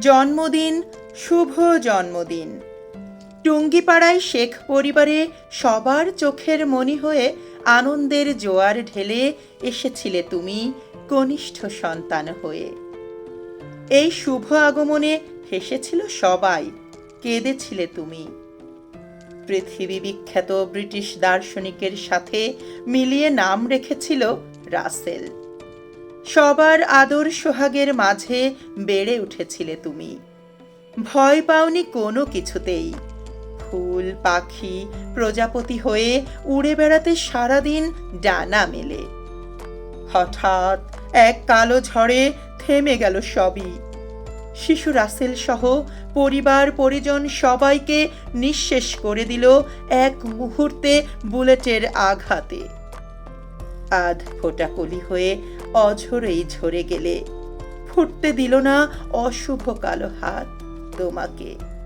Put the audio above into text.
জন্মদিন, শুভ জন্মদিন। টুঙ্গিপাড়ায় শেখ পরিবারে সবার চোখের মনি হয়ে আনন্দের জোয়ার ঢেলে এসেছিলে তুমি কনিষ্ঠ সন্তান হয়ে। এই শুভ আগমনে হেসেছিল সবাই, কেঁদেছিলে তুমি। পৃথিবী বিখ্যাত ব্রিটিশ দার্শনিকের সাথে মিলিয়ে নাম রেখেছিল রাসেল। সবার আদর সোহাগের মাঝে বেড়ে উঠেছিলে তুমি। ভয় পাওনি কোনো কিছুতেই। ফুল, পাখি, প্রজাপতি হয়ে উড়ে বেড়াতে সারাদিন ডানা মেলে। হঠাৎ এক কালো ঝড়ে থেমে গেল সবই। শিশু রাসেল সহ পরিবার, পরিজন সবাইকে নিঃশেষ করে দিল এক মুহূর্তে বুলেটের আঘাতে। আধ ফোটা কলি হয়ে অঝরেই ঝরে গেলে। ফুটতে দিল না অশুভ কালো হাত তোমাকে।